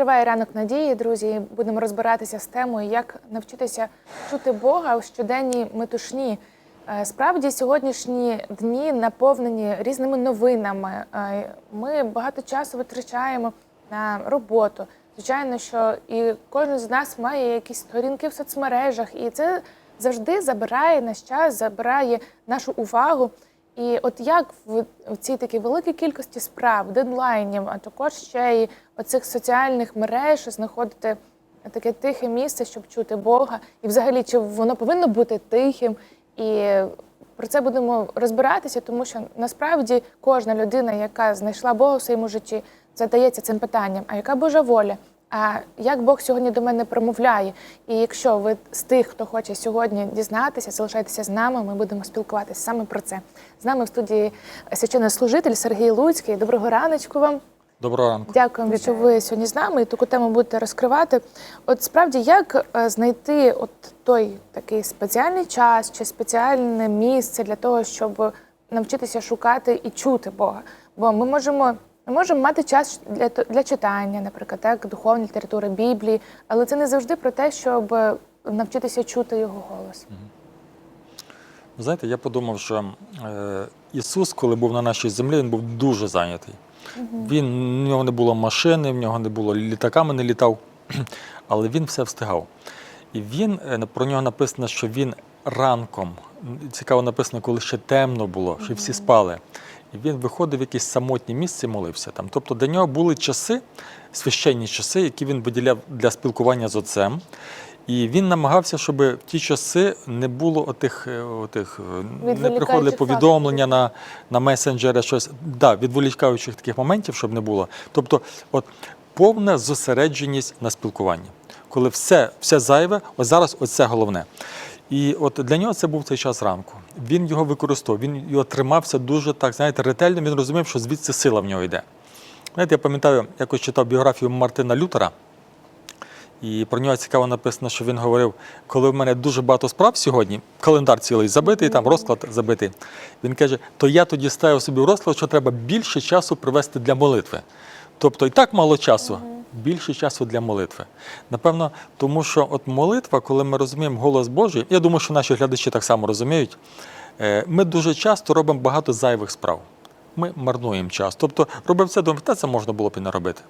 Триває ранок надії, друзі. Будемо розбиратися з темою, як навчитися чути Бога у щоденній метушні. Е, Справді, сьогоднішні дні наповнені різними новинами. Е, Ми багато часу витрачаємо на роботу. Звичайно, що і кожен з нас має якісь сторінки в соцмережах, і це завжди забирає наш час, забирає нашу увагу. І от як в, цій такій великій кількості справ, дедлайнів, а також ще й оцих соціальних мереж знаходити таке тихе місце, щоб чути Бога, і взагалі чи воно повинно бути тихим. І про це будемо розбиратися, тому що насправді кожна людина, яка знайшла Бога в своєму житті, задається цим питанням: а яка Божа воля? А як Бог сьогодні до мене промовляє? І якщо ви з тих, хто хоче сьогодні дізнатися, залишайтеся з нами, ми будемо спілкуватися саме про це. З нами в студії священнослужитель Сергій Луцький. Доброго раночку вам. Доброго ранку. Дякуємо, що ви сьогодні з нами і таку тему будете розкривати. От справді, як е, знайти от той такий спеціальний час чи спеціальне місце для того, щоб навчитися шукати і чути Бога? Бо ми можемо. Ми можемо мати час для для читання, наприклад, так, духовної літератури, Біблії, але це не завжди про те, щоб е, навчитися чути його голос. Ви знаєте, я подумав, що е, Ісус, коли був на нашій землі, він був дуже зайнятий. Він, в нього не було машини, в нього не було літаками, не літав, але він все встигав. І він, е, про нього написано, що він ранком, цікаво написано, коли ще темно було, що всі спали. І він виходив в якесь самотнє місце і молився там. Тобто для нього були часи, священні часи, які він виділяв для спілкування з отцем. І він намагався, щоб в ті часи не було отих, е, отих е, не приходили повідомлення на, на месенджери, щось. Да, відволікаючих таких моментів, щоб не було. Тобто, от повна зосередженість на спілкуванні. Коли все, все зайве, ось зараз оце головне. І от для нього це був цей час ранку. Він його використовував, він його тримався дуже так, знаєте, ретельно. Він розумів, що звідси сила в нього йде. Знаєте, я пам'ятаю, якось читав біографію Мартина Лютера. І про нього цікаво написано, що він говорив, коли в мене дуже багато справ сьогодні, календар цілий забитий, там розклад забитий. Він каже, то я тоді ставив собі розклад, що треба більше часу привести для молитви. Тобто і так мало часу, більше часу для молитви. Напевно, тому що от молитва, коли ми розуміємо голос Божий, я думаю, що наші глядачі так само розуміють, е, ми дуже часто робимо багато зайвих справ ми марнуємо час. Тобто робив це, думав, та це можна було б і не робити.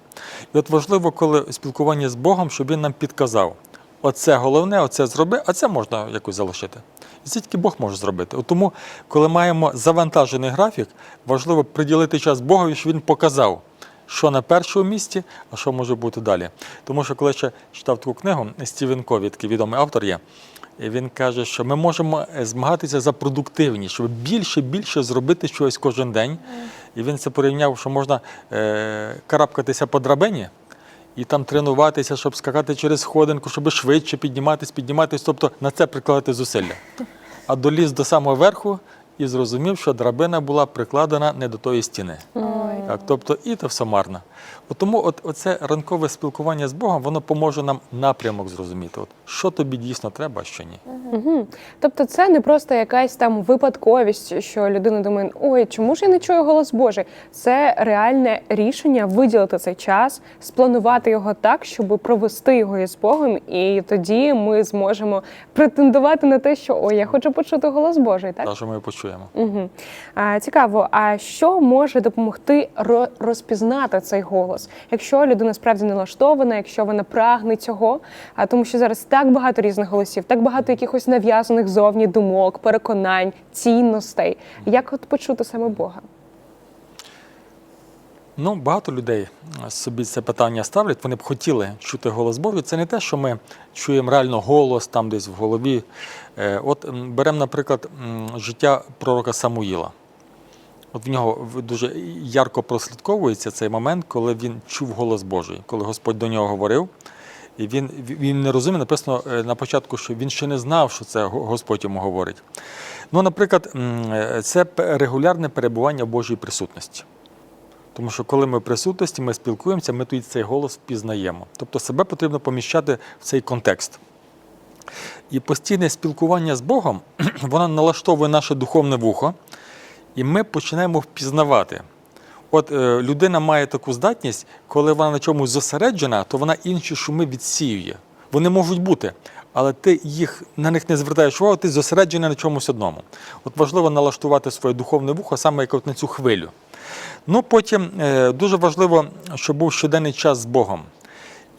І от важливо, коли спілкування з Богом, щоб він нам підказав: оце головне, оце зроби, а це можна якось залишити. І це тільки Бог може зробити. От тому, коли маємо завантажений графік, важливо приділити час Богові, щоб він показав. Що на першому місці, а що може бути далі. Тому що коли я ще читав таку книгу, Стівен Кові, такий відомий автор є, він каже, що ми можемо е, змагатися за продуктивність, щоб більше більше зробити щось кожен день. І він це порівняв, що можна е, карабкатися по драбині і там тренуватися, щоб скакати через сходинку, щоб швидше підніматись, підніматись, тобто на це прикладати зусилля. А доліз до самого верху і зрозумів, що драбина була прикладена не до тої стіни. Так, тобто і то все марно. От тому от, оце ранкове спілкування з Богом, воно поможе нам напрямок зрозуміти, от, що тобі дійсно треба, а що ні. Угу. Тобто це не просто якась там випадковість, що людина думає, ой, чому ж я не чую голос Божий? Це реальне рішення виділити цей час, спланувати його так, щоб провести його із Богом, і тоді ми зможемо претендувати на те, що ой, я хочу почути голос Божий. Так Так, що ми почуємо. Угу. А, цікаво, а що може допомогти ро- розпізнати цей голос, якщо людина справді налаштована, якщо вона прагне цього? А тому, що зараз так багато різних голосів, так багато якихось нав'язаних зовні думок, переконань, цінностей. Як от почути саме Бога? Ну, багато людей собі це питання ставлять. Вони б хотіли чути голос Божий. Це не те, що ми чуємо реально голос там десь в голові. Е, От беремо, наприклад, життя пророка Самуїла. От в нього дуже ярко прослідковується цей момент, коли він чув голос Божий, коли Господь до нього говорив. І він, він не розумів, написано е, на початку, що він ще не знав, що це Господь йому говорить. Ну, наприклад, е, це регулярне перебування в Божій присутності. Тому що коли ми в присутності, ми спілкуємося, ми тоді цей голос впізнаємо. Тобто себе потрібно поміщати в цей контекст. І постійне спілкування з Богом, воно налаштовує наше духовне вухо, і ми починаємо впізнавати от е, людина має таку здатність, коли вона на чомусь зосереджена, то вона інші шуми відсіює. Вони можуть бути, але ти їх на них не звертаєш увагу, ти зосереджений на чомусь одному. От важливо налаштувати своє духовне вухо саме як от на цю хвилю. Ну потім е, дуже важливо, щоб був щоденний час з Богом.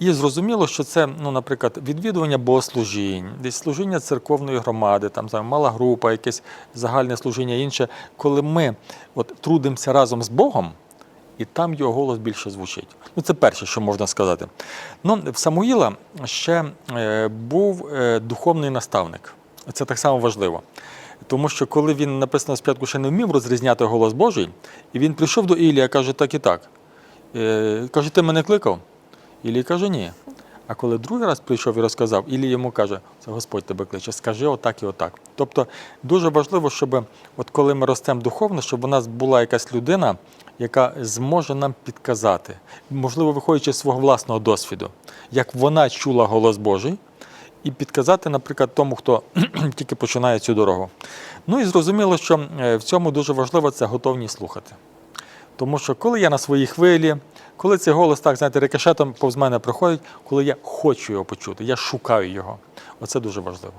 І зрозуміло, що це, ну, наприклад, відвідування богослужінь, десь служіння церковної громади, там там, мала група, якесь загальне служіння інше, коли ми от, трудимося разом з Богом, і там його голос більше звучить. Ну, це перше, що можна сказати. Ну, в Самуїла ще е, був е, духовний наставник. Це так само важливо. Тому що коли він написано спочатку ще не вмів розрізняти голос Божий, і він прийшов до Ілія, каже так і так. Е, каже, ти мене кликав? Ілій каже, ні. А коли другий раз прийшов і розказав, Ілій йому каже, це Господь тебе кличе, скажи отак і отак. Тобто дуже важливо, щоб от коли ми ростемо духовно, щоб у нас була якась людина, яка зможе нам підказати, можливо, виходячи з свого власного досвіду, як вона чула голос Божий, і підказати, наприклад, тому, хто тільки починає цю дорогу. Ну і зрозуміло, що е, в цьому дуже важливо це готовність слухати. Тому що коли я на своїй хвилі, коли цей голос так, знаєте, рикошетом повз мене проходить, коли я хочу його почути, я шукаю його. Оце дуже важливо.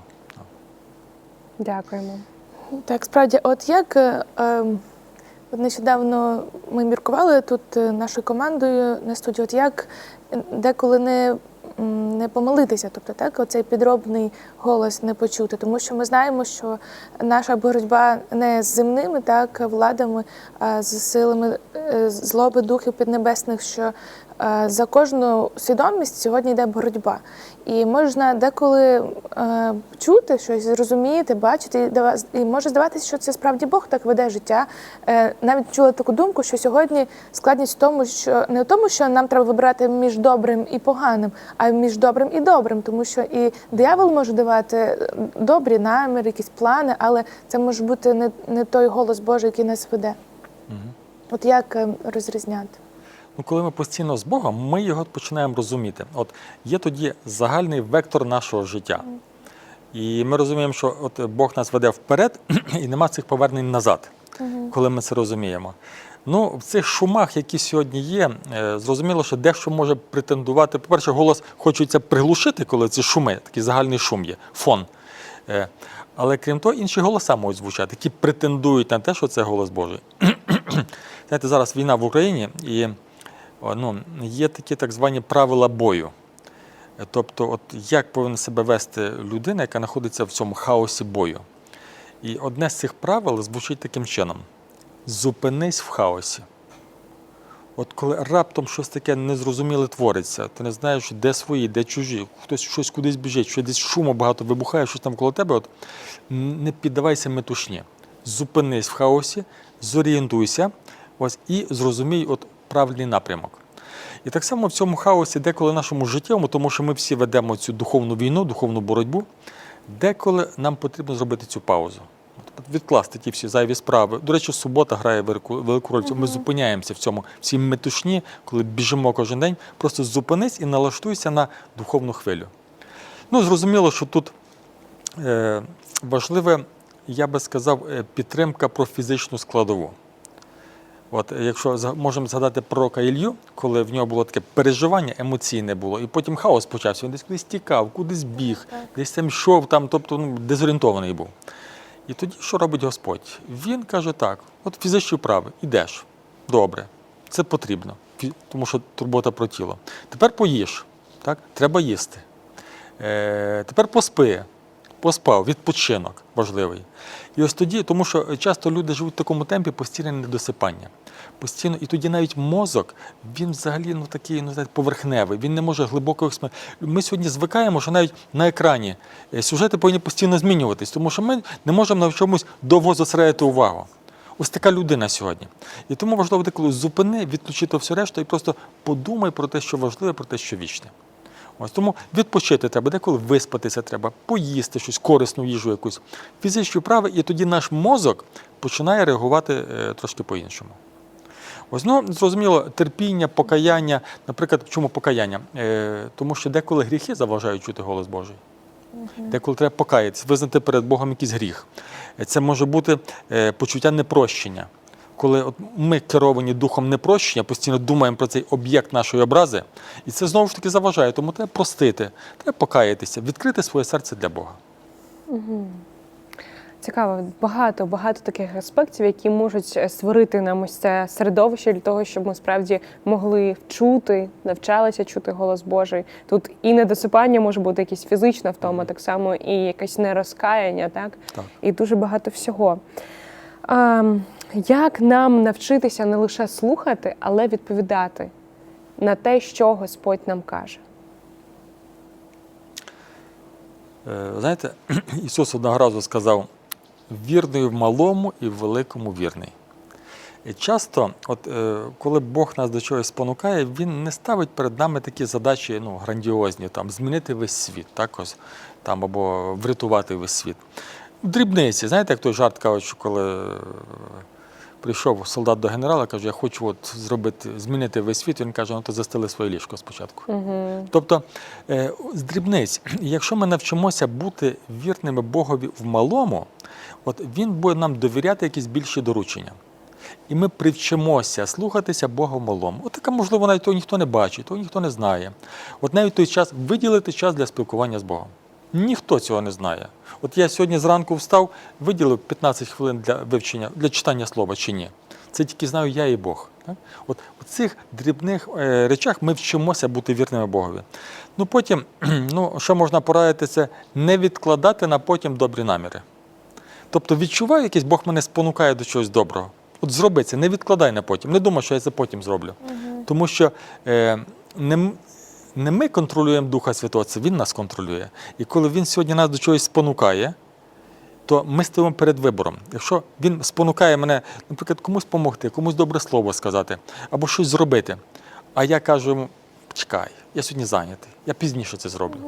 Дякуємо. Так, справді, от як е, ем, нещодавно ми міркували тут е, нашою командою на студії, от як деколи не, не помилитися, тобто так, оцей підробний голос не почути, тому що ми знаємо, що наша боротьба не з земними так, владами, а з силами е, злоби духів піднебесних, що за кожну свідомість сьогодні йде боротьба. І можна деколи е, чути щось, зрозуміти, бачити, і, може здаватися, що це справді Бог так веде життя. Е, навіть чула таку думку, що сьогодні складність в тому, що не в тому, що нам треба вибирати між добрим і поганим, а між добрим і добрим, тому що і диявол може давати е, добрі наміри, якісь плани, але це може бути не, не той голос Божий, який нас веде. От як е, розрізняти? Ну, коли ми постійно з Богом, ми його починаємо розуміти. От є тоді загальний вектор нашого життя. І ми розуміємо, що от Бог нас веде вперед, і нема цих повернень назад, коли ми це розуміємо. Ну, в цих шумах, які сьогодні є, е, зрозуміло, що дещо може претендувати. По-перше, голос хочеться приглушити, коли це шуми, такий загальний шум є, фон. Е, Але крім того, інші голоса можуть звучати, які претендують на те, що це голос Божий. Знаєте, зараз війна в Україні і ну, є такі так звані правила бою. Е, Тобто, от як повинна себе вести людина, яка знаходиться в цьому хаосі бою. І одне з цих правил звучить таким чином: зупинись в хаосі. От коли раптом щось таке незрозуміле твориться, ти не знаєш, де свої, де чужі, хтось щось кудись біжить, що десь шуму багато вибухає, щось там коло тебе, от не піддавайся метушні. Зупинись в хаосі, зорієнтуйся ось, і зрозумій от правильний напрямок. І так само в цьому хаосі, деколи в нашому життєвому, тому що ми всі ведемо цю духовну війну, духовну боротьбу, деколи нам потрібно зробити цю паузу. Відкласти ті всі зайві справи. До речі, субота грає велику, роль. Ми зупиняємося в цьому всій метушні, коли біжимо кожен день. Просто зупинись і налаштуйся на духовну хвилю. Ну, зрозуміло, що тут е, важливе, я би сказав, е, підтримка про фізичну складову. От, якщо можемо згадати пророка Ілью, коли в нього було таке переживання емоційне було, і потім хаос почався. Він десь кудись тікав, кудись біг, десь там йшов, там, тобто ну, дезорієнтований був. І тоді що робить Господь? Він каже так: от фізичні вправи, ідеш. Добре, це потрібно, тому що турбота про тіло. Тепер поїж, так? треба їсти. Е, тепер поспи, поспав, відпочинок важливий. І ось тоді, тому що часто люди живуть в такому темпі постійне недосипання. Постійно, і тоді навіть мозок, він взагалі ну, такий ну, знаєте, поверхневий, він не може глибоко Ми сьогодні звикаємо, що навіть на екрані е, сюжети повинні постійно змінюватись, тому що ми не можемо на чомусь довго зосередити увагу. Ось така людина сьогодні. І тому важливо деколи зупини, відключити все решту і просто подумай про те, що важливе, про те, що вічне. Ось тому відпочити треба, деколи виспатися треба, поїсти щось, корисну їжу якусь, фізичні вправи, і тоді наш мозок починає реагувати е, трошки по-іншому. Ось, ну, зрозуміло, терпіння, покаяння. Наприклад, чому покаяння? Е, тому що деколи гріхи заважають чути голос Божий. Деколи треба покаятися, визнати перед Богом якийсь гріх. Це може бути е, почуття непрощення. Коли от ми керовані духом непрощення, постійно думаємо про цей об'єкт нашої образи, і це знову ж таки заважає. Тому треба простити, треба покаятися, відкрити своє серце для Бога. Цікаво, багато багато таких аспектів, які можуть е, створити нам ось це середовище для того, щоб ми справді могли вчути, навчалися чути голос Божий. Тут і недосипання може бути якась фізична втома, так само і якесь нерозкаяння, так? Так. і дуже багато всього. А, як нам навчитися не лише слухати, але відповідати на те, що Господь нам каже? Е, Знаєте, Ісус одного разу сказав: вірний в малому і в великому вірний. І часто, от, е, коли Бог нас до чогось спонукає, Він не ставить перед нами такі задачі ну, грандіозні, там, змінити весь світ, так, ось, там, або врятувати весь світ. Дрібниці, знаєте, як той жарт кажуть, що коли е, прийшов солдат до генерала, каже, я хочу от зробити, змінити весь світ, він каже, ну то застели своє ліжко спочатку. Угу. Тобто е, з дрібниць, якщо ми навчимося бути вірними Богові в малому, от він буде нам довіряти якісь більші доручення. І ми привчимося слухатися Бога в малому. От таке, можливо, навіть того ніхто не бачить, того ніхто не знає. От навіть той час виділити час для спілкування з Богом. Ніхто цього не знає. От я сьогодні зранку встав, виділив 15 хвилин для вивчення, для читання слова чи ні. Це тільки знаю я і Бог. Так? От у цих дрібних е, речах ми вчимося бути вірними Богові. Ну потім, ну що можна порадити, це не відкладати на потім добрі наміри. Тобто відчуваю якийсь Бог мене спонукає до чогось доброго. От зроби це, не відкладай на потім. Не думай, що я це потім зроблю. Тому що е, не, не ми контролюємо Духа Святого, це Він нас контролює. І коли Він сьогодні нас до чогось спонукає, то ми стоїмо перед вибором. Якщо він спонукає мене, наприклад, комусь допомогти, комусь добре слово сказати або щось зробити, а я кажу йому, чекай, я сьогодні зайнятий, я пізніше це зроблю.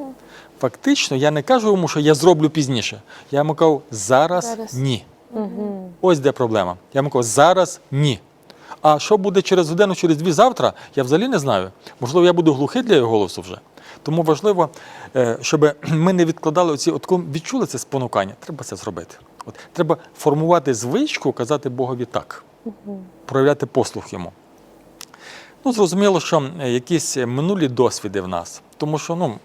Фактично, я не кажу йому, що я зроблю пізніше. Я йому кажу, зараз, Зараз. ні. Угу. Ось де проблема. Я йому кажу, зараз ні. А що буде через годину, через дві завтра, я взагалі не знаю. Можливо, я буду глухий для його голосу вже. Тому важливо, е, щоб ми не відкладали оці, от відчули це спонукання, треба це зробити. От, треба формувати звичку, казати Богові так, проявляти послух йому. Ну, зрозуміло, що якісь минулі досвіди в нас, тому що ну,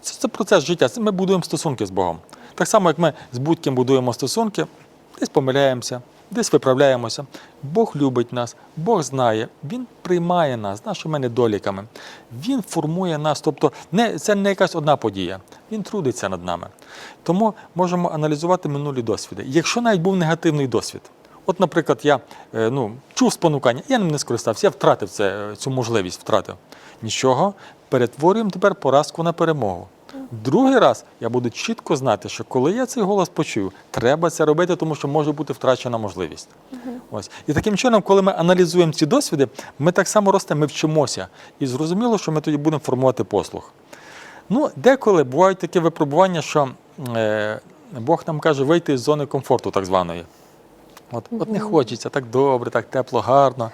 це, це процес життя. Ми будуємо стосунки з Богом. Так само, як ми з будь-ким будуємо стосунки, десь помиляємося, десь виправляємося. Бог любить нас, Бог знає, Він приймає нас нашими недоліками. Він формує нас. Тобто, не, це не якась одна подія. Він трудиться над нами. Тому можемо аналізувати минулі досвіди. Якщо навіть був негативний досвід, От, наприклад, я е, ну, чув спонукання, я ним не скористався, я втратив це, е, цю можливість, втратив. Нічого, перетворюємо тепер поразку на перемогу. Другий раз я буду чітко знати, що коли я цей голос почую, треба це робити, тому що може бути втрачена можливість. Ось. І таким чином, коли ми аналізуємо ці досвіди, ми так само ростемо, ми вчимося. І зрозуміло, що ми тоді будемо формувати послух. Ну, деколи бувають такі випробування, що е, Бог нам каже вийти з зони комфорту, так званої. От, от не хочеться, так добре, так тепло, гарно.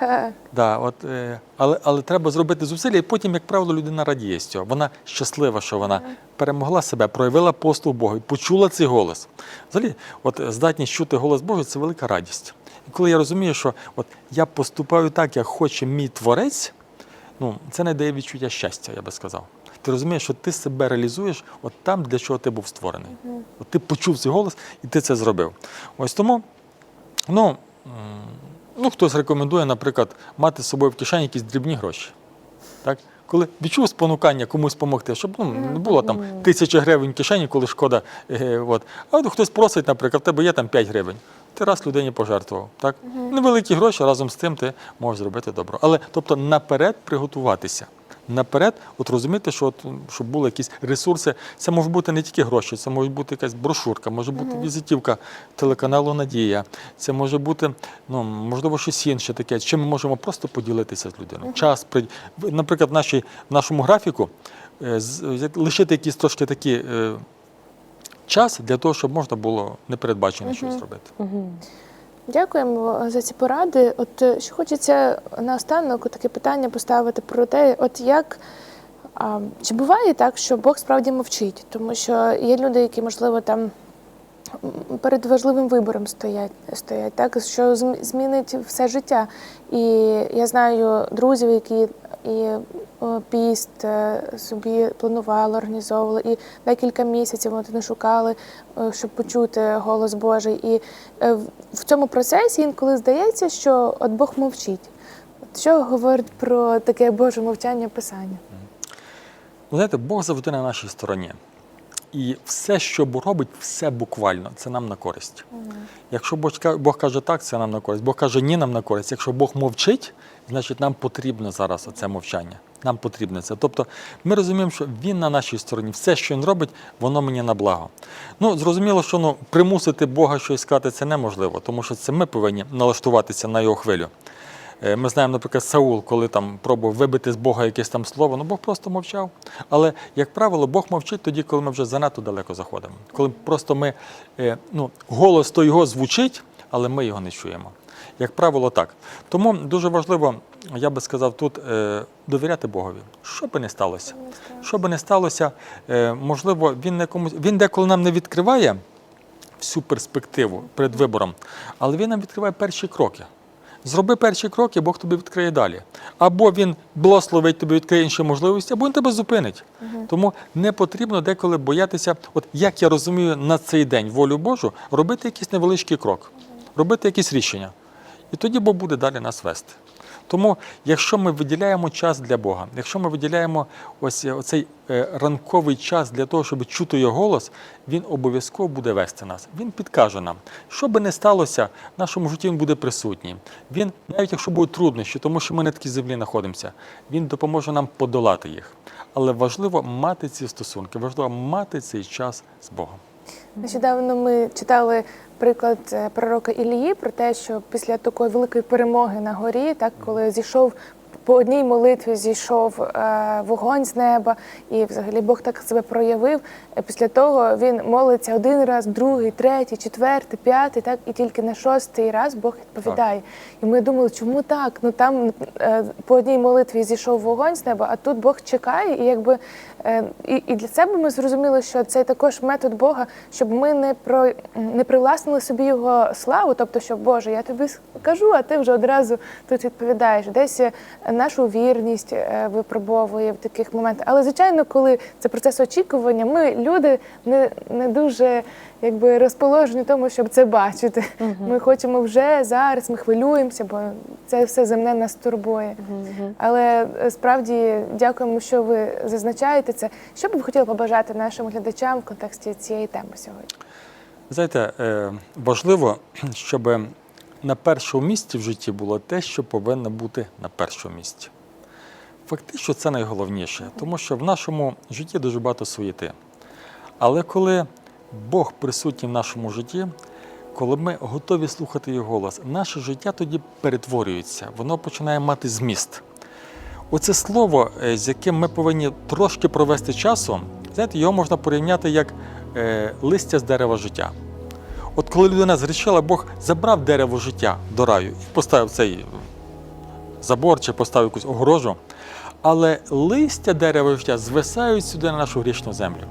Да, от, е, але, але треба зробити зусилля, і потім, як правило, людина радіє з цього. Вона щаслива, що вона перемогла себе, проявила послуг Богу, і почула цей голос. Взагалі, от здатність чути голос Божий це велика радість. І коли я розумію, що от я поступаю так, як хоче мій творець, ну, це не дає відчуття щастя, я би сказав. Ти розумієш, що ти себе реалізуєш от там, для чого ти був створений. От ти почув цей голос і ти це зробив. Ось тому, ну, ну хтось рекомендує, наприклад, мати з собою в кишені якісь дрібні гроші. Так? Коли відчув спонукання комусь допомогти, щоб ну, не було там тисячі гривень в кишені, коли шкода. Е, от. А от хтось просить, наприклад, в тебе є там 5 гривень. Ти раз людині пожертвував. Так? Невеликі гроші, разом з тим ти можеш зробити добро. Але тобто наперед приготуватися. Наперед, от розуміти, що от, щоб були якісь ресурси. Це може бути не тільки гроші, це може бути якась брошурка, може бути візитівка телеканалу Надія. Це може бути, ну можливо, щось інше таке. Чим ми можемо просто поділитися з людиною. Час при наприклад, в, нашій, в нашому графіку е, лишити якісь трошки такі е, час для того, щоб можна було непередбачене щось зробити. Дякуємо за ці поради. От е, що хочеться наостанок таке питання поставити про те, от як а, чи буває так, що Бог справді мовчить? Тому що є люди, які, можливо, там перед важливим вибором стоять, стоять так, що змінить все життя. І я знаю друзів, які і піст е, собі планували, організовували, і декілька місяців вони шукали, е, щоб почути голос Божий. І е, в- цьому процесі інколи здається, що от Бог мовчить. Що говорить про таке Боже мовчання Писання? Ви знаєте, Бог завжди на нашій стороні. І все, що Бог робить, все буквально, це нам на користь. Якщо Бог, ка- Бог каже так, це нам на користь. Бог каже ні, нам на користь. Якщо Бог мовчить, значить нам потрібно зараз оце мовчання. Нам потрібно це. Тобто ми розуміємо, що він на нашій стороні. Все, що він робить, воно мені на благо. Ну, зрозуміло, що ну, примусити Бога щось сказати це неможливо, тому що це ми повинні налаштуватися на його хвилю. Е, Ми знаємо, наприклад, Саул, коли там пробував вибити з Бога якесь там слово, ну Бог просто мовчав. Але, як правило, Бог мовчить тоді, коли ми вже занадто далеко заходимо. Коли просто ми, е, ну, голос то його звучить, але ми його не чуємо. Як правило, так. Тому дуже важливо, я би сказав, тут е, довіряти Богові. Що би не сталося. Що би не сталося, е, можливо, він не комусь він деколи нам не відкриває всю перспективу перед вибором, але він нам відкриває перші кроки. Зроби перші кроки, Бог тобі відкриє далі. Або він благословить тобі, відкриє інші можливості, або він тебе зупинить. Тому не потрібно деколи боятися, от як я розумію на цей день волю Божу, робити якийсь невеличкий крок, робити якісь рішення. І тоді Бог буде далі нас вести. Тому, якщо ми виділяємо час для Бога, якщо ми виділяємо ось е, оцей е, ранковий час для того, щоб чути його голос, він обов'язково буде вести нас. Він підкаже нам, що би не сталося, в нашому житті він буде присутній. Він, навіть якщо будуть труднощі, тому що ми на такій землі знаходимося, він допоможе нам подолати їх. Але важливо мати ці стосунки, важливо мати цей час з Богом. Нещодавно ми читали приклад е, пророка Ілії про те, що після такої великої перемоги на горі, так коли зійшов по одній молитві, зійшов е, вогонь з неба, і взагалі Бог так себе проявив. Е, Після того він молиться один раз, другий, третій, четвертий, п'ятий, так і тільки на шостий раз Бог відповідає. І ми думали, чому так? Ну там по одній молитві зійшов вогонь з неба, а тут Бог чекає, і якби і, і для себе ми зрозуміли, що це також метод Бога, щоб ми не про не привласнили собі його славу, тобто, що Боже, я тобі кажу, а ти вже одразу тут відповідаєш. Десь е, нашу вірність е, випробовує в таких моментах. Але звичайно, коли це процес очікування, ми люди не, не дуже якби розположені тому, щоб це бачити. Ми хочемо вже зараз, ми хвилюємося, бо це все земне нас турбує. Але е, справді дякуємо, що ви зазначаєте це. Що б ви хотіли побажати нашим глядачам в контексті цієї теми сьогодні? Знаєте, е, важливо, щоб на першому місці в житті було те, що повинно бути на першому місці. Фактично, це найголовніше, тому що в нашому житті дуже багато суєти. Але коли Бог присутній в нашому житті, коли ми готові слухати його голос, наше життя тоді перетворюється, воно починає мати зміст. Оце слово, е, з яким ми повинні трошки провести часу, знаєте, його можна порівняти як е, листя з дерева життя. От коли людина зрішила, Бог забрав дерево життя до раю і поставив цей забор чи поставив якусь огорожу. Але листя дерева життя звисають сюди на нашу грішну землю.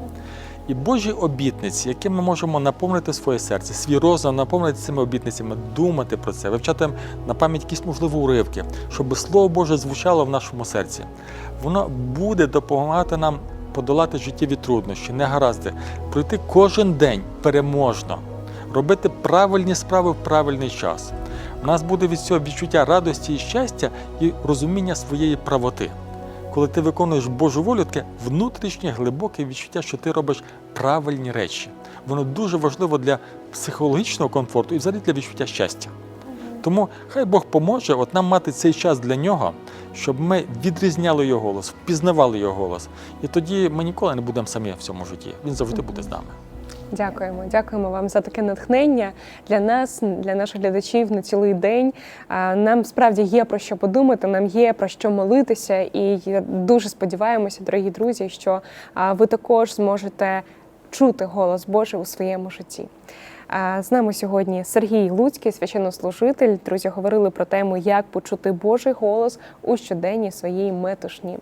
І Божі обітниці, якими ми можемо наповнити своє серце, свій розум, наповнити цими обітницями, думати про це, вивчати на пам'ять якісь можливі уривки, щоб Слово Боже звучало в нашому серці. Воно буде допомагати нам подолати життєві труднощі, негаразди, пройти кожен день переможно, робити правильні справи в правильний час. У нас буде від цього відчуття радості і щастя і розуміння своєї правоти. Коли ти виконуєш Божу волю, таке внутрішнє глибоке відчуття, що ти робиш правильні речі. Воно дуже важливо для психологічного комфорту і взагалі для відчуття щастя. Тому хай Бог поможе от нам мати цей час для нього, щоб ми відрізняли його голос, впізнавали його голос. І тоді ми ніколи не будемо самі в цьому житті. Він завжди буде з нами. Дякуємо, дякуємо вам за таке натхнення для нас, для наших глядачів на цілий день. Нам справді є про що подумати, нам є про що молитися, і дуже сподіваємося, дорогі друзі, що ви також зможете чути голос Божий у своєму житті. З нами сьогодні Сергій Луцький, священнослужитель. Друзі, говорили про тему, як почути Божий голос у щоденній своїй метушні.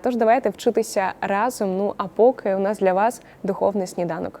Тож давайте вчитися разом. Ну а поки у нас для вас духовний сніданок.